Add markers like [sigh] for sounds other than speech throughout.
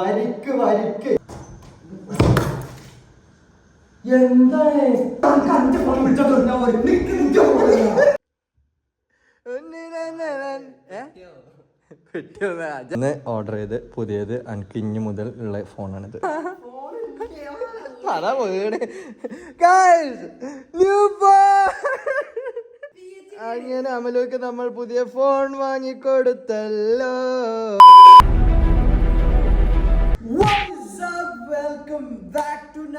വരിക്ക് വരിക്ക്. Order ചെയ്ത് പുതിയത് ഇഞ്ഞു മുതൽ ഉള്ള ഫോണാണിത് പറ വീട്. അങ്ങനെ അമലോക്ക് നമ്മൾ പുതിയ ഫോൺ വാങ്ങിക്കൊടുത്തല്ലോ.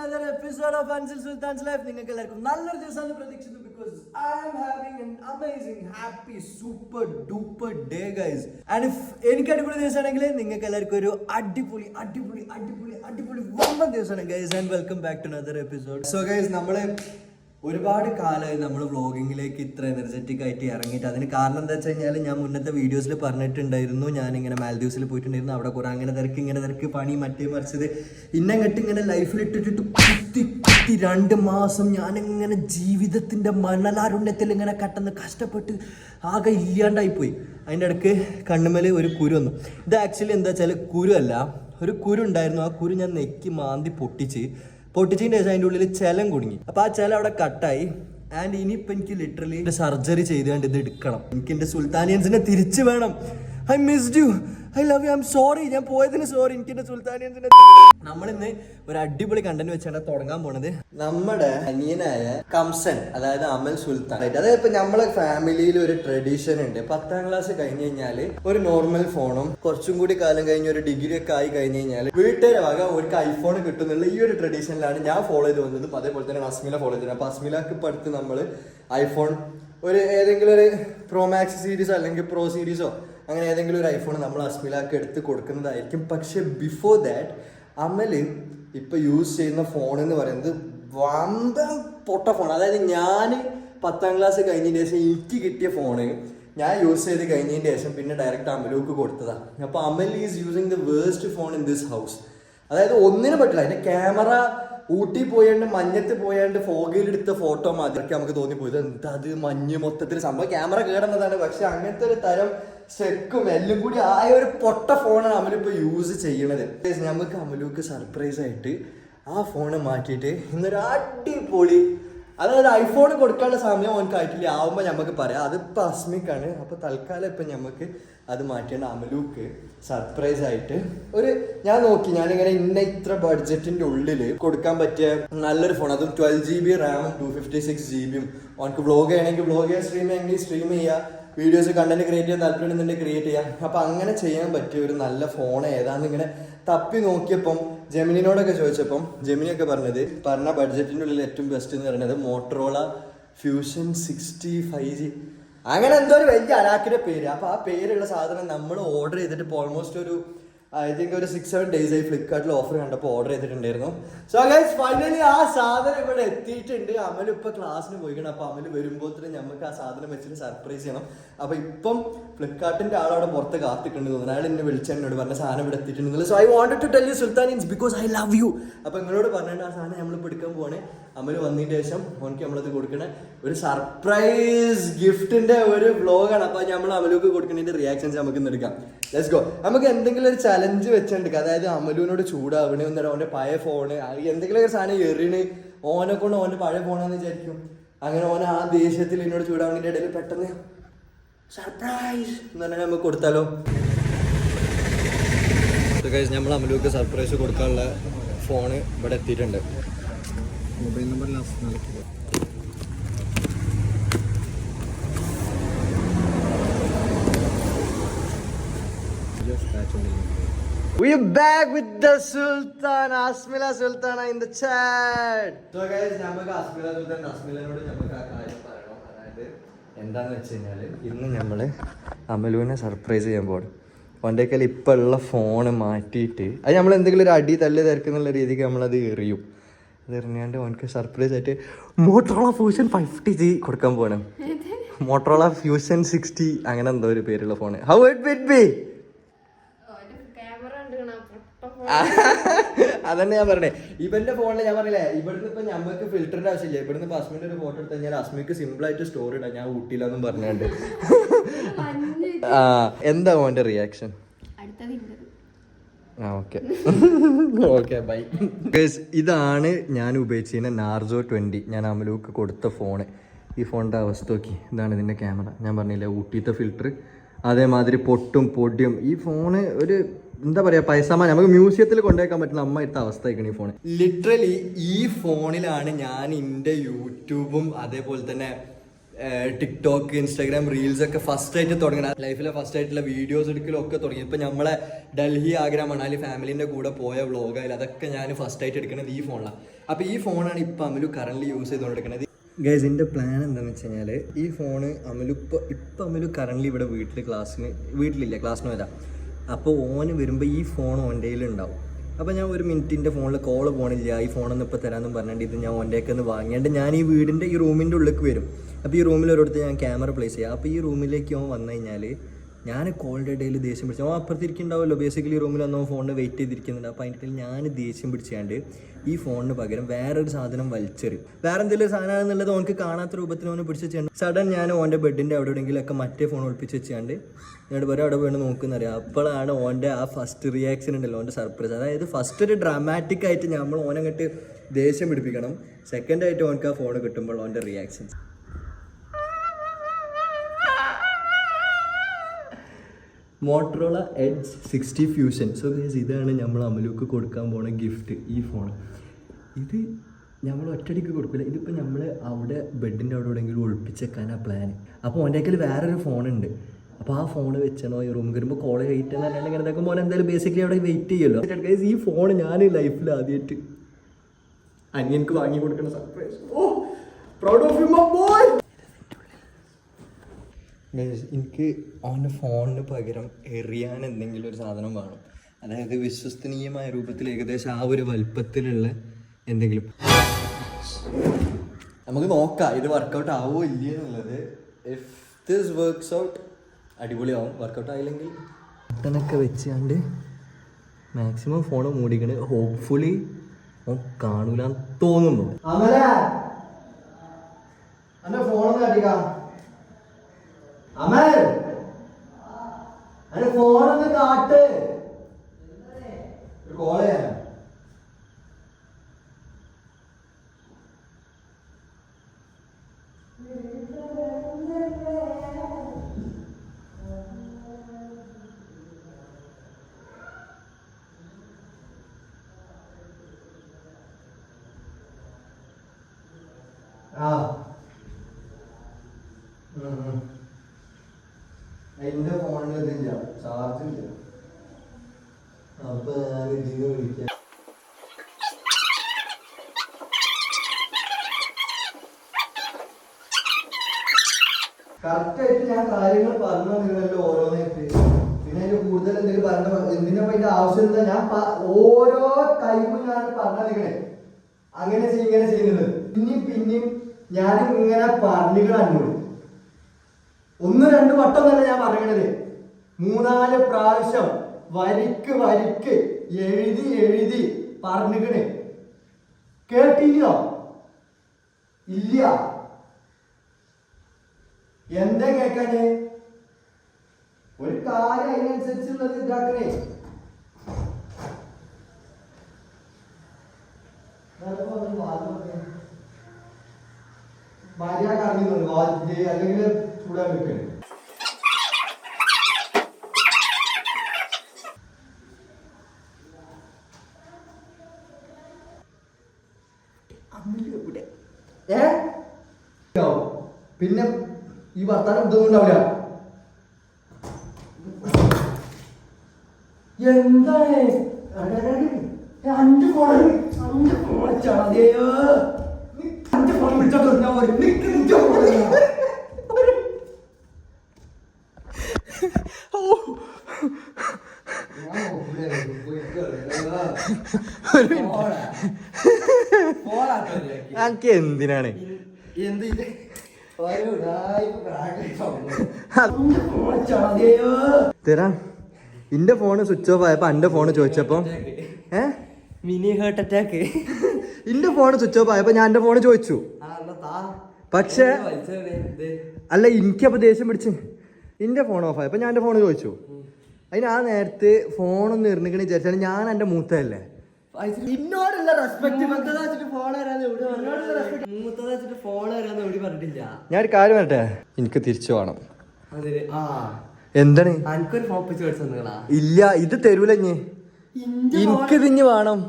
Another episode of Ansel Sultan's Life. നിങ്ങൾക്ക് എല്ലാവർക്കും നല്ലൊരു ദിവസം പ്രതീക്ഷിച്ചു because I am having an amazing happy super duper day guys and if എനിക്ക് അടിപൊളി ദിവസമാണെങ്കിൽ നിങ്ങൾക്ക് എല്ലാവർക്കും ഒരു അടിപൊളി അടിപൊളി അടിപൊളി അടിപൊളി വമ്പൻ ദിവസമാണ് guys and welcome back to another episode so guys നമ്മൾ ഒരുപാട് കാലമായി നമ്മൾ വ്ളോഗിങ്ങിലേക്ക് ഇത്ര എനർജറ്റിക് ആയിട്ട് ഇറങ്ങിയിട്ട്. അതിന് കാരണം എന്താ വെച്ച് കഴിഞ്ഞാൽ ഞാൻ മുന്നത്തെ വീഡിയോസിൽ പറഞ്ഞിട്ടുണ്ടായിരുന്നു. ഞാൻ ഇങ്ങനെ മാൽദീവ്സിൽ പോയിട്ടുണ്ടായിരുന്നു. അവിടെ കുറെ അങ്ങനെ തിരക്ക് ഇങ്ങനെ തിരക്ക് പണി മറ്റേ മറിച്ചത്. ഇന്നങ്ങട്ട് ഇങ്ങനെ ലൈഫിൽ ഇട്ടിട്ട് കുത്തി കുത്തി രണ്ട് മാസം ഞാനിങ്ങനെ ജീവിതത്തിന്റെ മണലാരുണ്യത്തിൽ ഇങ്ങനെ കട്ടെന്ന് കഷ്ടപ്പെട്ട് ആകെ ഇല്ലാണ്ടായിപ്പോയി. അതിന്റെ ഇടയ്ക്ക് കണ്ണുമേൽ ഒരു കുരു വന്നു. ഇത് ആക്ച്വലി എന്താ വെച്ചാൽ കുരു അല്ല ഒരു കുരു ഉണ്ടായിരുന്നു. ആ കുരു ഞാൻ നെക്കി മാന്തി പൊട്ടിച്ച് പൊട്ടിച്ചതിന്റെ ശേഷം അതിന്റെ ഉള്ളിൽ ചെലം കുടുങ്ങി. അപ്പൊ ആ ചെല അവിടെ കട്ടായി. ആൻഡ് ഇനിയിപ്പോ എനിക്ക് ലിറ്ററലി സർജറി ചെയ്തുകൊണ്ട് ഇത് എടുക്കണം. എനിക്ക് എന്റെ സുൽത്താനിയൻസിനെ തിരിച്ചു വേണം. I missed you I love you I'm sorry ഞാൻ പോയതിന് സോറി എനിക്ക് എന്റെ സുൽത്താനിയൻസിനെ നമ്മളിന്ന് ഒരു അടിപൊളി കണ്ടന്റ് വെച്ചാണ് തുടങ്ങാൻ പോണത്. നമ്മുടെ അനിയനായ കംസൻ അതായത് അമൽ സുൽത്താൻ. അതായത് ഇപ്പൊ നമ്മളെ ഫാമിലിയിൽ ഒരു ട്രഡീഷൻ ഉണ്ട്. പത്താം ക്ലാസ് കഴിഞ്ഞ് കഴിഞ്ഞാൽ ഒരു നോർമൽ ഫോണും കുറച്ചും കൂടി കാലം കഴിഞ്ഞ് ഒരു ഡിഗ്രി ഒക്കെ ആയി കഴിഞ്ഞ് കഴിഞ്ഞാൽ വീട്ടുകാരെ വക ഒരു ഐഫോൺ കിട്ടുന്നുള്ള ഈ ഒരു ട്രഡീഷനിലാണ് ഞാൻ ഫോളോ ചെയ്ത് വന്നത്. അതേപോലെ തന്നെ അസ്മില ഫോളോ ചെയ്തത് അപ്പൊ അസ്മിലക്ക് ഇപ്പൊ അടുത്ത് നമ്മൾ ഐഫോൺ ഒരു ഏതെങ്കിലും ഒരു പ്രോ മാക്സ് സീരീസോ അല്ലെങ്കിൽ പ്രോ സീരീസോ അങ്ങനെ ഏതെങ്കിലും ഒരു ഐഫോൺ നമ്മൾ അസ്മിലാക്ക് എടുത്ത് കൊടുക്കുന്നതായിരിക്കും. പക്ഷെ ബിഫോർ ദാറ്റ് അമൽ ഇപ്പൊ യൂസ് ചെയ്യുന്ന ഫോൺ എന്ന് പറയുന്നത് വമ്പൻ പൊട്ട ഫോൺ അതായത് ഞാൻ പത്താം ക്ലാസ് കഴിഞ്ഞതിന് ശേഷം എനിക്ക് കിട്ടിയ ഫോണ് ഞാൻ യൂസ് ചെയ്ത് കഴിഞ്ഞതിന് ശേഷം പിന്നെ ഡയറക്റ്റ് അമലൂക്ക് കൊടുത്തതാണ് അപ്പൊ Amal is using the waste phone in this house അതായത് ഒന്നിനും പറ്റില്ല. അതിന്റെ ക്യാമറ ഊട്ടി പോയാണ്ട് മഞ്ഞത്ത് പോയാണ്ട് ഫോഗയിലെടുത്ത ഫോട്ടോ മാതിരിയൊക്കെ നമുക്ക് തോന്നിപ്പോയത്. എന്താ അത് മഞ്ഞ് മൊത്തത്തിൽ സംഭവം ക്യാമറ കേടുന്നതാണ്. പക്ഷെ അങ്ങനത്തെ ഒരു തരം സെക്കും എല്ലാം കൂടി ആയ ഒരു പൊട്ട ഫോണാണ് അമലിപ്പോ യൂസ് ചെയ്യണത്. നമുക്ക് അമലുക്ക് സർപ്രൈസ് ആയിട്ട് ആ ഫോണ് മാറ്റിയിട്ട് ഇന്നൊരു അടിപൊളി അതായത് ഐഫോൺ കൊടുക്കാനുള്ള സമയം ഓനക്ക് ആയിട്ടില്ല. ആവുമ്പോൾ നമുക്ക് പറയാം. അതിപ്പോ അസ്മിക്കാണ്. അപ്പൊ തൽക്കാലം ഇപ്പൊ നമുക്ക് അത് മാറ്റിയാണ് അമലൂക്ക് സർപ്രൈസ് ആയിട്ട്. ഒരു ഞാൻ നോക്കി ഞാനിങ്ങനെ ഇന്ന ഇത്ര ബഡ്ജറ്റിന്റെ ഉള്ളിൽ കൊടുക്കാൻ പറ്റിയ നല്ലൊരു ഫോൺ അതും ട്വൽവ് ജി ബി റാമും ടു ഫിഫ്റ്റി സിക്സ് ജി ബിയും ഓനക്ക് വ്ളോഗ് ചെയ്യണമെങ്കിൽ വ്ളോഗ് ചെയ്യാൻ സ്ട്രീം ചെയ്യണമെങ്കിൽ സ്ട്രീം ചെയ്യുക വീഡിയോസ് കണ്ടന്റ് ക്രിയേറ്റ് ചെയ്യാൻ താല്പര്യമുണ്ടെന്നുണ്ടെങ്കിൽ ക്രിയേറ്റ് ചെയ്യാം. അപ്പൊ അങ്ങനെ ചെയ്യാൻ പറ്റിയ ഒരു നല്ല ഫോൺ ഏതാന്ന് ഇങ്ങനെ തപ്പി നോക്കിയപ്പം ജെമിനിനോടൊക്കെ ചോദിച്ചപ്പം ജെമിനിയൊക്കെ പറഞ്ഞത് പറഞ്ഞ ബഡ്ജറ്റിന്റെ ഉള്ളിൽ ഏറ്റവും ബെസ്റ്റ് എന്ന് പറയുന്നത് Motorola fusion sixty five G അങ്ങനെ എന്തോ ഒരു വലിയ അലാക്കിന്റെ പേര്. അപ്പൊ ആ പേരുള്ള സാധനം നമ്മൾ ഓർഡർ ചെയ്തിട്ട് ഇപ്പോൾ ഓൾമോസ്റ്റ് ഒരു ഐ തിങ്ക് ഒരു സിക്സ് സെവൻ ഡേയ്സ് ആയി ഫ്ലിപ്കാർട്ടിൽ ഓഫർ കണ്ടപ്പോൾ ഓർഡർ ചെയ്തിട്ടുണ്ടായിരുന്നു. സോ ഗൈസ് ഫൈനലി ആ സാധനം ഇവിടെ എത്തിയിട്ടുണ്ട്. അമൽ ഇപ്പൊ ക്ലാസ്സിന് പോയിക്കണം. അപ്പൊ അമൽ വരുമ്പോഴത്തേനും നമുക്ക് ആ സാധനം വെച്ചിട്ട് സർപ്രൈസ് ചെയ്യണം. അപ്പോൾ ഇപ്പം ഫ്ലിപ്കാർട്ടിന്റെ ആളവിടെ പുറത്ത് കാത്തിട്ടുണ്ട് തോന്നുന്നു. അയാൾ എന്നെ വിളിച്ച പറഞ്ഞ സാധനം ഇവിടെ എത്തിയിട്ടുണ്ട്. So I wanted to tell you Sultan ins because I love you അപ്പോൾ നിങ്ങളോട് പറഞ്ഞിട്ട് ആ സാധനം നമ്മളിപ്പോൾ എടുക്കാൻ പോവാണ്. അമൽ വന്നതിന് ശേഷം ഓനക്ക് നമ്മളത് കൊടുക്കണ ഒരു സർപ്രൈസ് ഗിഫ്റ്റിന്റെ ഒരു വ്ലോഗാണ് അപ്പൊ നമ്മൾ അമലുക്ക് കൊടുക്കുന്നതിന്റെ റിയാക്ഷൻസ് നമുക്ക് ഇന്ന് എടുക്കാം. ലെറ്റ്സ് ഗോ നമുക്ക് എന്തെങ്കിലും ഒരു ചലഞ്ച് വെച്ചിട്ടുണ്ട്. അതായത് അമലുവിനോട് ചൂടാവണേ എന്നിട്ട് അവന്റെ പഴയ ഫോണ് എന്തെങ്കിലും ഒരു സാധനം എറിയണ് ഓനെ കൊണ്ട് ഓന്റെ പഴയ ഫോണാന്ന് വിചാരിക്കും. അങ്ങനെ ഓൻ ആ ദേഷ്യത്തിൽ എന്നോട് ചൂടാവണതിന്റെ ഇടയിൽ പെട്ടെന്ന് സർപ്രൈസ് എന്ന് പറഞ്ഞാൽ നമുക്ക് കൊടുത്താലോ? നമ്മൾ അമലുക്ക് സർപ്രൈസ് കൊടുക്കാനുള്ള ഫോണ് ഇവിടെ എത്തിയിട്ടുണ്ട്. Mobile number last We are back with the Sultan, Asmila Sultana in the chat. So guys, നമുക്ക് അസ്മില സുൽത്താൻ അസ്മിലനോട് നമുക്ക് ആ കാര്യം പറയണം. അതായത് എന്താണെന്ന് വെച്ച് കഴിഞ്ഞാൽ ഇന്ന് നമ്മൾ അമലുവിനെ സർപ്രൈസ് ചെയ്യാൻ പോകണം ഓന്റെ കയ്യിൽ ഇപ്പോൾ ഉള്ള ഫോണ് മാറ്റിയിട്ട് അത് നമ്മൾ എന്തെങ്കിലും ഒരു അടി തല്ല് തിരക്കുന്നുള്ള രീതിക്ക് നമ്മളത് എറിയും. അത് അവനക്ക് സർപ്രൈസ് ആയിട്ട് മോട്ടറോള ഫ്യൂഷൻ ഫിഫ്റ്റി ജി കൊടുക്കാൻ പോകണം മോട്ടറോള ഫ്യൂഷൻ സിക്സ്റ്റി അങ്ങനെ എന്തോ ഒരു പേരുള്ള phone how it with be അതന്നെ ഞാൻ പറഞ്ഞേ. ഇവന്റെ ഫോണിൽ ഞാൻ പറഞ്ഞില്ലേ ഇവിടുന്ന് ഇപ്പൊ ഞമ്മക്ക് ഫിൽറ്ററിന്റെ ആവശ്യമില്ല. ഇവിടുന്ന് ഇപ്പൊ അസ്മിന്റെ ഒരു ഫോട്ടോ എടുത്ത് കഴിഞ്ഞാൽ അസ്മിക്ക് സിമ്പിൾ ആയിട്ട് സ്റ്റോറി ഇടാം. ഞാൻ ഊട്ടിയില്ലെന്നും പറഞ്ഞുണ്ട്. [laughs] ആ എന്താ ഓന്റെ റിയാക്ഷൻ അടുത്തത് ഇന്നത് ആ ഓക്കെ ഓക്കെ ബൈ [laughs] ഇതാണ് ഞാൻ ഉപയോഗിച്ചിരുന്ന നാർജോ ട്വന്റി ഞാൻ അമലൂക്ക് കൊടുത്ത ഫോണ് ഈ ഫോണിന്റെ അവസ്ഥ നോക്കി. ഇതാണ് ഇതിന്റെ ക്യാമറ ഞാൻ പറഞ്ഞില്ലേ ഊട്ടിത്തെ ഫിൽറ്റർ അതേമാതിരി പൊട്ടും പൊടിയും. ഈ ഫോണ് ഒരു എന്താ പറയാ പൈസമാ നമുക്ക് മ്യൂസിയത്തിൽ കൊണ്ടുവയ്ക്കാൻ പറ്റുന്ന അമ്മ ഇട്ട അവസ്ഥ ഈ ഫോൺ ലിറ്ററലി ഈ ഫോണിലാണ് ഞാൻ എന്റെ യൂട്യൂബും അതേപോലെ തന്നെ ടിക്ടോക്ക് ഇൻസ്റ്റാഗ്രാം റീൽസ് ഒക്കെ ഫസ്റ്റ് ആയിട്ട് തുടങ്ങണ ലൈഫിലെ ഫസ്റ്റ് ആയിട്ടുള്ള വീഡിയോസ് എടുക്കലും ഒക്കെ തുടങ്ങി. ഇപ്പൊ നമ്മളെ ഡൽഹി ആഗ്ര മണാലി ഫാമിലിന്റെ കൂടെ പോയ വ്ളോഗായാലും അതൊക്കെ ഞാൻ ഫസ്റ്റ് ആയിട്ട് എടുക്കുന്നത് ഈ ഫോണിലാണ് അപ്പൊ ഈ ഫോണാണ് ഇപ്പൊ അമലു കറന്റ് യൂസ് ചെയ്തുകൊണ്ടിരിക്കുന്നത് ഗൈസ് എന്റെ പ്ലാൻ എന്താണെന്ന് വെച്ച് കഴിഞ്ഞാൽ ഈ ഫോണ് അമലു ഇപ്പോൾ ഇപ്പം അമലു കറന്റ് ഇവിടെ വീട്ടിൽ ക്ലാസ്സിന് വീട്ടിലില്ല ക്ലാസ്സിന് വരാം അപ്പോൾ ഓന് വരുമ്പോൾ ഈ ഫോൺ ഓന്റെ ഉണ്ടാവും അപ്പോൾ ഞാൻ ഒരു മിനിറ്റിന്റെ ഫോണിൽ കോൾ പോണില്ല. ഈ ഫോണൊന്നും ഇപ്പോൾ തരാമെന്നും പറഞ്ഞിട്ട് ഇത് ഞാൻ ഓന്റെയൊക്കെ ഒന്ന് വാങ്ങിയാണ്ട് ഞാൻ ഈ വീടിന്റെ ഈ റൂമിന്റെ ഉള്ളിലേക്ക് വരും. അപ്പോൾ ഈ റൂമിൽ ഒരിടത്ത് ഞാൻ ക്യാമറ പ്ലേസ് ചെയ്യാം. അപ്പോൾ ഈ റൂമിലേക്ക് അവൻ വന്നു കഴിഞ്ഞാൽ ഞാൻ കോളിന്റെ ഇടയിൽ ദേഷ്യം പിടിച്ചു അവൻ അപ്പുറത്തിരിക്കുന്നുണ്ടാവുമല്ലോ. ബേസിക്കലി റൂമിൽ വന്നോ ഫോണിന് വെയിറ്റ് ചെയ്തിരിക്കുന്നുണ്ട്. അപ്പോൾ അതിന്റെ ഇടയിൽ ഞാൻ ദേഷ്യം പിടിച്ചാണ്ട് ഈ ഫോണിന് പകരം വേറൊരു സാധനം വലിച്ചെറി. വേറെ എന്തെങ്കിലും സാധനമാണെന്നുള്ളത് ഓനക്ക് കാണാത്ത രൂപത്തിൽ ഓനെ പിടിച്ച് വെച്ചാണ്ട് സഡൻ ഞാൻ ഓന്റെ ബെഡിന്റെ അവിടെ എവിടെയെങ്കിലുമൊക്കെ മറ്റേ ഫോൺ ഒളിപ്പിച്ച് വെച്ചാണ്ട് എന്നോട് വേറെ അവിടെ വീണ് നോക്കുന്നറിയാം അപ്പോഴാണ് ഓന്റെ ആ ഫസ്റ്റ് റിയാക്ഷൻ ഉണ്ടല്ലോ ഓന്റെ സർപ്രൈസ് അതായത് ഫസ്റ്റ് ഒരു ഡ്രാമാറ്റിക് ആയിട്ട് നമ്മൾ ഓനങ്ങട്ട് ദേഷ്യം പിടിപ്പിക്കണം. സെക്കൻഡായിട്ട് ഓനക്ക് ആ ഫോൺ കിട്ടുമ്പോൾ ഓന്റെ reactions Motorola edge sixty fusion so guys ഇതാണ് നമ്മൾ അമലുക്ക് കൊടുക്കാൻ പോണ ഗിഫ്റ്റ് ഈ ഫോൺ ഇത് നമ്മൾ ഒറ്റടിക്ക് കൊടുക്കില്ല ഇതിപ്പോൾ നമ്മൾ അവിടെ ബെഡിന്റെ അവിടെ എവിടെയെങ്കിലും ഒളിപ്പിച്ചേക്കാനാണ് പ്ലാൻ അപ്പോൾ ഓന്റെ കയ്യിൽ വേറൊരു ഫോണുണ്ട് അപ്പോൾ ആ ഫോൺ വെച്ചണോ ഈ റൂം വരുമ്പോൾ കോൾ വെയിറ്റ് എന്ന് പറഞ്ഞാൽ ഇങ്ങനെ നോക്കുമ്പോൾ എന്തായാലും ബേസിക്കലി അവിടെ വെയിറ്റ് ചെയ്യുമല്ലോ ഗൈസ് ഈ ഫോൺ ഞാൻ ലൈഫിൽ ആദ്യമായിട്ട് അനിയൻക്ക് വാങ്ങി കൊടുക്കുന്ന surprise oh proud of you my boy എനിക്ക് അവന്റെ ഫോണിന് പകരം എറിയാൻ എന്തെങ്കിലും ഒരു സാധനം വേണം. അതായത് വിശ്വസനീയമായ രൂപത്തിൽ ഏകദേശം ആ ഒരു വലുപ്പത്തിലുള്ള എന്തെങ്കിലും. നമുക്ക് നോക്കാം ഇത് വർക്കൗട്ട് ആവോ ഇല്ല എന്നുള്ളത്. ഇഫ് ദിസ് വർക്ക്സ് ഔട്ട് അടിപൊളിയാവും. വർക്കൗട്ട് ആയില്ലെങ്കിൽ ബട്ടനൊക്കെ വെച്ചാണ്ട് മാക്സിമം ഫോൺ മൂടിക്കണ്. ഹോപ്പ്ഫുള്ളി കാണൂലെന്ന് തോന്നുന്നു. ഫോണൊന്ന് കാട്ടിക്കാം. അമൽ. അന്റെ ഫോണൊന്ന് കാട്ട്. ചെയ്യാൻ എന്റെ ഫോണിൽ ഇതില്ല. ചാർജ് ഇല്ല. അപ്പൊ ഞാൻ ഇതിന്ന് വിളിക്കാം. കറക്റ്റായിട്ട് ഞാൻ കാര്യങ്ങൾ പറഞ്ഞു തന്നിരുന്നല്ലോ ഓരോന്നായിട്ട്. പിന്നെ അതിന്റെ കൂടുതൽ എന്തെങ്കിലും പറഞ്ഞ എന്തിനെ അതിന്റെ ആവശ്യം എന്താ? ഞാൻ ഓരോ ടൈമും ഞാൻ പറഞ്ഞു നിങ്ങളെ. അങ്ങനെ ഇങ്ങനെ ചെയ്യുന്നത് പിന്നെയും പിന്നെയും ഞാൻ ഇങ്ങനെ പറഞ്ഞുകൾ അന്നോട് ഒന്ന് രണ്ട് വട്ടം തന്നെ ഞാൻ പറയണത്. മൂന്നാൽ പ്രാവശ്യം വരിക്ക് വരിക്ക് എഴുതി എഴുതി പറഞ്ഞിക്കണ്. കേട്ടില്ലോ ഇല്ല. എന്താ കേക്കാന് ഒരു കാര്യം അതിനനുസരിച്ചുള്ളത് ഇതാക്കണേ. മര്യാദ വാതിൽ അല്ലെങ്കിൽ ചൂടാൻ വെക്കണേ ഏ? പിന്നെ ഈ വർത്താനം ഇതൊന്നും ഉണ്ടാവില്ല എന്താണ് അഞ്ച് ഫോൺ അഞ്ച് ഫോൺ ചാടിയോ അഞ്ച് ഫോൺ ഞാൻ വരും നിക്ക് നിക്ക് ഫോൺ എനിക്ക് എന്തിനാണ് എന്ത് ഇത് ഒരു ഫോൺ ചാടിയോ തരാ. എന്റെ ഫോണ് സ്വിച്ച് ഓഫ് ആയപ്പോ എന്റെ ഫോണ് ചോദിച്ചപ്പോ ഏ? മിനി ഹേർട്ട് അറ്റാക്ക് എന്റെ ഫോണ് സ്വിച്ച് ഓഫ് ആയപ്പോ ഞാൻ എന്റെ ഫോണ് ചോദിച്ചു. പക്ഷേ അല്ല എനിക്കപ്പോ ദേഷ്യം പിടിച്ച്. എന്റെ ഫോൺ ഓഫ് ആയപ്പോ ഞാൻ എന്റെ ഫോണ് ചോദിച്ചു. അതിന് ആ നേരത്ത് ഫോണൊന്നും ഇറങ്ങിക്കണ വിചാരിച്ചാൽ ഞാൻ എന്റെ മൂത്തല്ലേ റെസ്പെക്ട് പറഞ്ഞു ഞാൻ ഒരു കാര്യം പറട്ടെ എനിക്ക് തിരിച്ചു വേണം എന്താണ്? ഇല്ല ഇത് തരൂല ഇഞ്ഞ്. ഇന്റെ എനിക്ക് ഇതിഞ്ഞ് വേണം.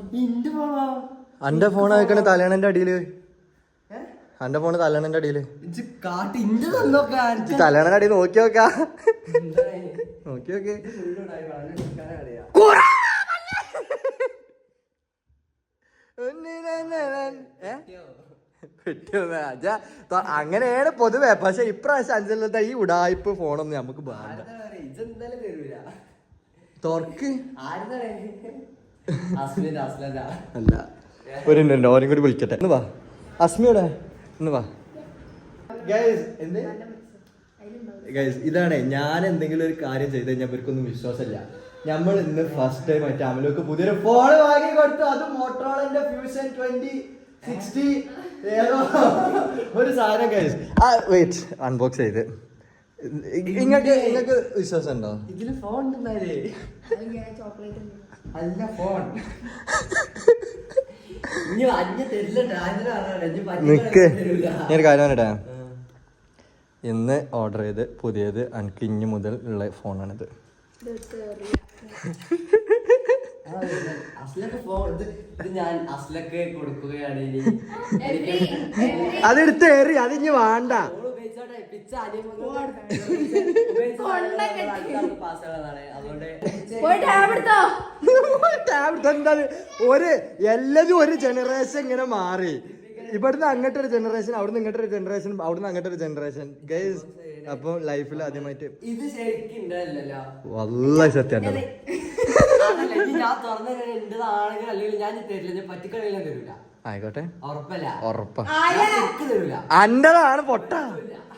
എന്റെ ഫോൺ അയക്കണ തലേണന്റെ അടിയിൽ. അന്റെ ഫോണ് തലേണന്റെ അടിയിൽ. തലേണന്റെ അടിയിൽ നോക്കി നോക്കാ. നോക്കി നോക്കി. അങ്ങനെയാണ് പൊതുവെ. പക്ഷെ ഇപ്രാവശ്യം അഞ്ചലത്തെ ഈ ഉടായ്പ ഫോണൊന്നും നമുക്ക് വേണ്ട. തുറക്ക്. അല്ല. ഒരു ഓരും കൂടി വിളിക്കട്ടെ. വാ. അസ്മിയുടെ? ഒന്ന് വാ. ഗൈസ് എന്ത്? ഗൈസ് ഇതാണ് ഞാൻ എന്തെങ്കിലും ഒരു കാര്യം ചെയ്ത് കഴിഞ്ഞാൽ ഇവർക്കൊന്നും വിശ്വാസമില്ല. നമ്മൾ ഇന്ന് ഫസ്റ്റ് ടൈം ആയിട്ട് അമലോക്ക് പുതിയൊരു ഫോൺ വാങ്ങി കൊടുത്തു. അത് മോട്ടോളന്റെ ഫ്യൂഷൻ ട്വന്റി സിക്സ്റ്റി ഏതോ ഒരു സാധനം ഗൈസ് ആ വെയിറ്റ് അൺബോക്സ് ചെയ്ത്. നിങ്ങൾക്ക് നിങ്ങൾക്ക് വിശ്വാസം ഉണ്ടോ ഇതിൽ ഫോൺ ഉണ്ടെന്നാൽ. അല്ല ഫോൺ നിക്ക്. ഞാനൊരു കാര്യം ഇന്ന് ഓർഡർ ചെയ്ത് പുതിയത് എനിക്ക് ഇഞ്ഞു മുതൽ ഉള്ള ഫോണാണിത്. ഞാൻ അതെടുത്ത് ഏറി അതിഞ്ഞ് വേണ്ട. പിച്ച അതുകൊണ്ട് എന്താ ഒരു എല്ലാതും ഒരു ജനറേഷൻ ഇങ്ങനെ മാറി. ഇവിടുന്ന് അങ്ങോട്ട് ഒരു ജനറേഷൻ അവിടുന്ന് ഇങ്ങോട്ട് ഒരു ജനറേഷൻ അവിടുന്ന് അങ്ങോട്ട് ഒരു ജനറേഷൻ ഗൈസ് അപ്പൊ ലൈഫിൽ ആദ്യമായിട്ട്. ഇത് ശരിക്കും വല്ല സത്യം ഞാൻ തുറന്നു എന്റേതാണെങ്കിൽ അല്ലെങ്കിൽ ഞാൻ ഇത് തരില്ല. ഞാൻ പറ്റിക്കളിയിലും തരൂല. ആയിക്കോട്ടെ. ഉറപ്പല്ല. ഉറപ്പാ. അന്റെതാണ് പൊട്ട.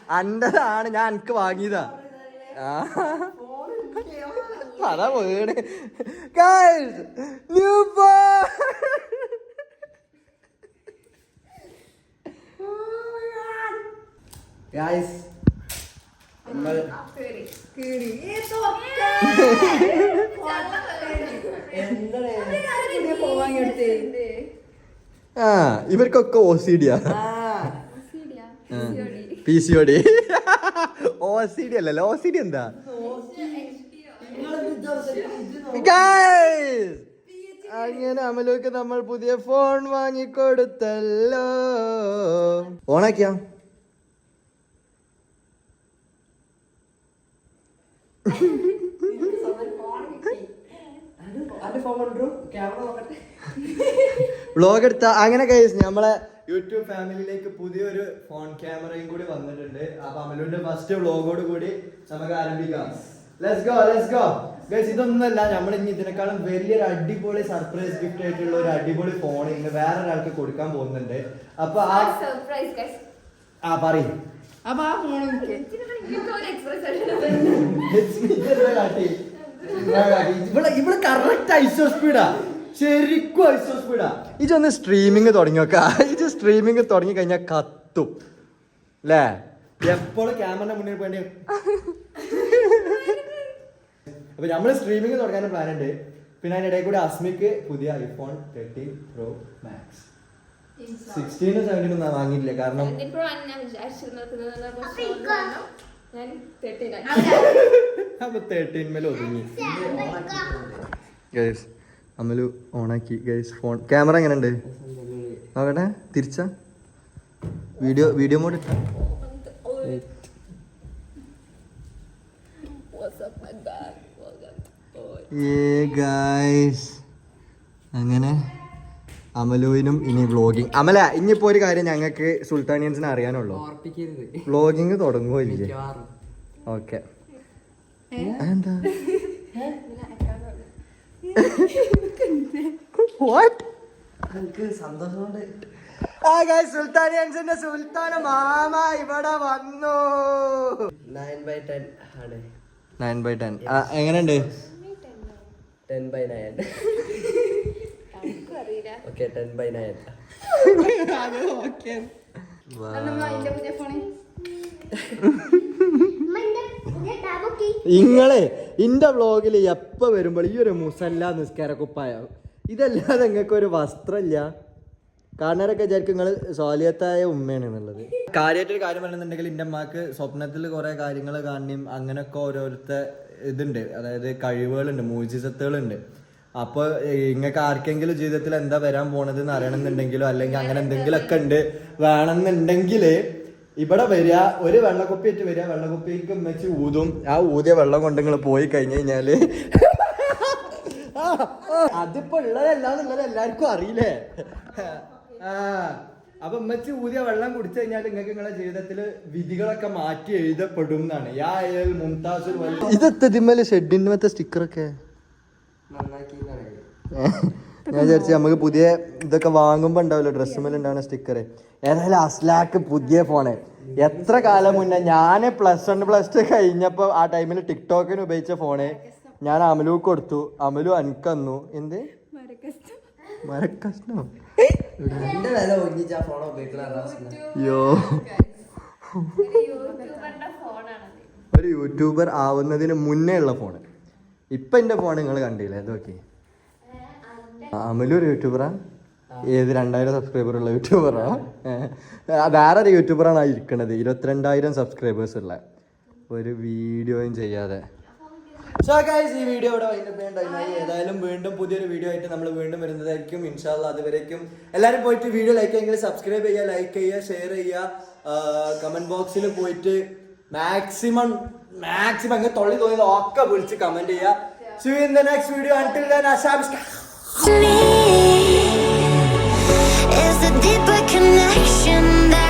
അന്റെതാണ് ഞാൻ എനിക്ക് വാങ്ങിയതാ. അതാ വീട്. ഗായ്സ് നമ്മൾ ആ ഇവർക്കൊക്കെ ഓസിഡിയാ C Diya P C O D O C D അല്ലല്ലോ. ഒ സി ഡി എന്താ? അങ്ങനെ അമലോക്ക് നമ്മൾ പുതിയ ഫോൺ വാങ്ങിക്കൊടുത്തല്ലോ. ഓണാക്കിയാ? വ്ളോഗ് [laughs] എടുത്ത അങ്ങനെ കഴിച്ചു നമ്മളെ യൂട്യൂബ് ഫാമിലിയിലേക്ക് പുതിയൊരു ഫോൺ ക്യാമറയും കൂടി വന്നിട്ടുണ്ട്. അപ്പൊ അമലുവിന്റെ ഫസ്റ്റ് വ്ളോഗോട് കൂടി നമുക്ക് ആരംഭിക്കാം. Let's go let's go guys ഇതൊന്നുമല്ല നമ്മൾ ഇനി ഇതിനേക്കാളും വലിയൊരു അടിപൊളി സർപ്രൈസ് ഗിഫ്റ്റ് ആയിട്ടുള്ള ഒരു അടിപൊളി ഫോൺ ഇന്ന് വേറെ ഒരാൾക്ക് കൊടുക്കാൻ പോകുന്നുണ്ട്. അപ്പൊ ആ സർപ്രൈസ് ആ പറയും. അപ്പൊ ആ ഫോൺ ഇവിടെ ഇവിടെ കറക്റ്റ് ഐസോ സ്പീഡാ ശരിക്കും ഐസോ സ്പീഡാ ഇതൊന്ന് സ്ട്രീമിങ് തുടങ്ങി നോക്ക ഇത് സ്ട്രീമിങ് തുടങ്ങി കഴിഞ്ഞാൽ കത്തും. അല്ലേ എപ്പോഴും ക്യാമറയുടെ മുന്നിൽ വേണ്ടി അപ്പൊ നമ്മൾ സ്ട്രീമിംഗ് തുടങ്ങാൻ പ്ലാൻ ഉണ്ട്. പിന്നെ അതിന്റെ ഇടയിൽ കൂടി അസ്മിക്ക് പുതിയ ഐഫോൺ തേർട്ടീൻ പ്രോ മാക്സ് സിക്സ്റ്റീനും സെവന്റീനും വാങ്ങിയില്ല കാരണം അപ്പൊ തേർട്ടീൻ മേലെ ഒതുങ്ങി ഗൈസ് അമലു ഓണാക്കി. ഗൈസ് ഫോൺ ക്യാമറ എങ്ങനെ ഉണ്ട് നോക്കട്ടെ തിരിച്ച. വീഡിയോ വീഡിയോ മോഡ് ഇട്ട. ഏ ഗൈസ് അങ്ങനെ അമലുവിനും ഇനി വ്ളോഗിങ് അമല ഇനിയിപ്പോ ഒരു കാര്യം ഞങ്ങൾക്ക് സുൽത്താനിയൻസിനെ അറിയാനുള്ളൂ. വ്ളോഗിങ് തുടങ്ങുമോ ഇല്ലേ? ഓക്കെ എന്താ വാട്ട് എനിക്ക് സന്തോഷം കൊണ്ട് ആ ഗൈസ് സുൽത്താനിയൻസിന്റെ സുൽത്താന മാമ ഇവിടെ വന്നു. നയൻ ബൈ ടെൻ ആണ്. നയൻ ബൈ ടെൻ എങ്ങനെയുണ്ട്? Ten by nine okay ten by nine okay ഇങ്ങളെ ഇന്റെ വ്ളോഗിൽ എപ്പ വരുമ്പോൾ ഈ ഒരു മുസല്ല നിസ്കാര കുപ്പായ ഇതല്ലാതെ നിങ്ങൾക്ക് ഒരു വസ്ത്രമില്ല കാണാനൊക്കെ വിചാരിക്കും നിങ്ങൾ സ്വാലിയത്തായ ഉമ്മയാണ് എന്നുള്ളത് കാര്യമായിട്ടൊരു കാര്യം പറയുന്നുണ്ടെങ്കിൽ എന്റെ അമ്മയ്ക്ക് സ്വപ്നത്തിൽ കുറെ കാര്യങ്ങൾ കാണുകയും അങ്ങനെയൊക്കെ ഓരോരുത്ത ഇതുണ്ട്. അതായത് കഴിവുകളുണ്ട് മൂജിസത്തുകളുണ്ട് അപ്പൊ നിങ്ങൾക്ക് ആർക്കെങ്കിലും ജീവിതത്തിൽ എന്താ വരാൻ പോണത് എന്ന് അറിയണമെന്നുണ്ടെങ്കിലോ അല്ലെങ്കിൽ അങ്ങനെ എന്തെങ്കിലും ഒക്കെ ഉണ്ട് വേണമെന്നുണ്ടെങ്കിൽ ഇവിടെ വരിക ഒരു വെള്ളക്കുപ്പി ഇട്ട് വരിക വെള്ളക്കുപ്പിക്ക് വെച്ച് ഊതും. ആ ഊതിയ വെള്ളം കൊണ്ട് നിങ്ങൾ പോയി കഴിഞ്ഞു കഴിഞ്ഞാൽ. അതിപ്പോ ഉള്ളതല്ലാന്നുള്ളത് എല്ലാവർക്കും അറിയില്ലേ? ആ അപ്പൊ ഉമ്മച്ചി ഊതിയ വെള്ളം കുടിച്ചു കഴിഞ്ഞാൽ നിങ്ങൾക്ക് നിങ്ങളുടെ ജീവിതത്തിൽ വിധികളൊക്കെ മാറ്റി എഴുതപ്പെടും എന്നാണ്. യാ അയൽ മുംതാസുൽ വൽ- ഇതെത്ത ഇതിന്മേലെ ഷെഡിന്റെ മറ്റേ സ്റ്റിക്കറൊക്കെ? ഞാൻ വിചാരിച്ചു നമുക്ക് പുതിയ ഇതൊക്കെ വാങ്ങുമ്പോ ഉണ്ടാവല്ലോ ഡ്രസ്സുമേൽ ഉണ്ടാവുന്ന സ്റ്റിക്കർ ഏതായാലും അസ്ലാക്ക് പുതിയ ഫോണ് എത്ര കാലം മുന്നേ? ഞാൻ പ്ലസ് വൺ പ്ലസ് ടു കഴിഞ്ഞപ്പോൾ ആ ടൈമിൽ ടിക്ടോക്കിന് ഉപയോഗിച്ച ഫോണ് ഞാൻ അമലു കൊടുത്തു. അമലു അനക്കന്നു എന്ത്? മരക്കഷ്ണോ. യോ ഒരു യൂട്യൂബർ ആവുന്നതിന് മുന്നേ ഉള്ള ഫോണ് ഇപ്പൊ എന്റെ ഫോൺ നിങ്ങൾ കണ്ടില്ലേ? ഇതൊക്കെ അമലു ഒരു യൂട്യൂബറാ ഏത് രണ്ടായിരം സബ്സ്ക്രൈബർ ഉള്ള യൂട്യൂബറാണ് വേറെ ഒരു യൂട്യൂബറാണ് ഇരിക്കണത്. ഇരുപത്തിരണ്ടായിരം സബ്സ്ക്രൈബേഴ്സ് ഉള്ള. ഒരു വീഡിയോയും ചെയ്യാതെ. സോ ഗൈസ് ഈ വീഡിയോ ഇവിടെ ഏതായാലും വീണ്ടും പുതിയൊരു വീഡിയോ ആയിട്ട് നമ്മൾ വീണ്ടും വരുന്നതായിരിക്കും. ഇൻഷാല്ല അതുവരേക്കും. എല്ലാവരും പോയിട്ട് വീഡിയോ ലൈക്ക് ചെയ്യുമെങ്കിൽ സബ്സ്ക്രൈബ് ചെയ്യുക ലൈക്ക് ചെയ്യുക ഷെയർ ചെയ്യുക. കമന്റ് ബോക്സിൽ പോയിട്ട് മാക്സിമം മാക്സിമം അങ്ങ് തൊള്ളി തോന്നിയത് ഒക്കെ വിളിച്ച് കമന്റ് ചെയ്യുക. See in the next video until then അഷാബ് connection that